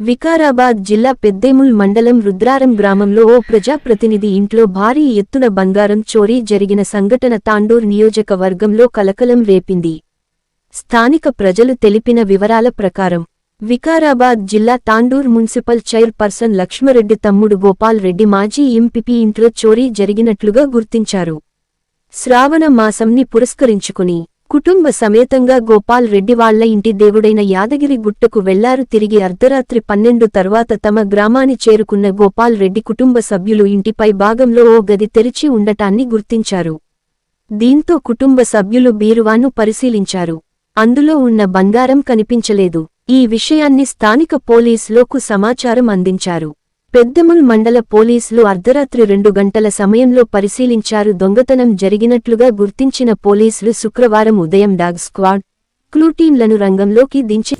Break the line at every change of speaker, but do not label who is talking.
వికారాబాద్ జిల్లా పెద్దేముల్ మండలం రుద్రారం గ్రామంలో ఓ ప్రజాప్రతినిధి ఇంట్లో భారీ ఎత్తున బంగారం చోరీ జరిగిన సంఘటన తాండూర్ నియోజకవర్గంలో కలకలం రేపింది. స్థానిక ప్రజలు తెలిపిన వివరాల ప్రకారం వికారాబాద్ జిల్లా తాండూర్ మున్సిపల్ చైర్పర్సన్ లక్ష్మరెడ్డి తమ్ముడు గోపాల్ రెడ్డి మాజీ ఎంపీపీ ఇంట్లో చోరీ జరిగినట్లుగా గుర్తించారు. శ్రావణ మాసంని పురస్కరించుకుని కుటుంబ సమేతంగా గోపాల్ రెడ్డి వాళ్ళ ఇంటి దేవుడైన యాదగిరి గుట్టకు వెళ్ళారు. తిరిగి అర్ధరాత్రి పన్నెండు తర్వాత తమ గ్రామాన్ని చేరుకున్న గోపాల్ రెడ్డి కుటుంబ సభ్యులు ఇంటిపై భాగంలో ఓ గది తెరిచి ఉండటాన్ని గుర్తించారు. దీంతో కుటుంబ సభ్యులు బీరువాను పరిశీలించారు. అందులో ఉన్న బంగారం కనిపించలేదు. ఈ విషయాన్ని స్థానిక పోలీసులోకు సమాచారం అందించారు. పెద్దముల్ మండల పోలీసులు అర్ధరాత్రి రెండు గంటల సమయంలో పరిశీలించారు. దొంగతనం జరిగినట్లుగా గుర్తించిన పోలీసులు శుక్రవారం ఉదయం డాగ్ స్క్వాడ్ క్లూ టీంలను రంగంలోకి దించి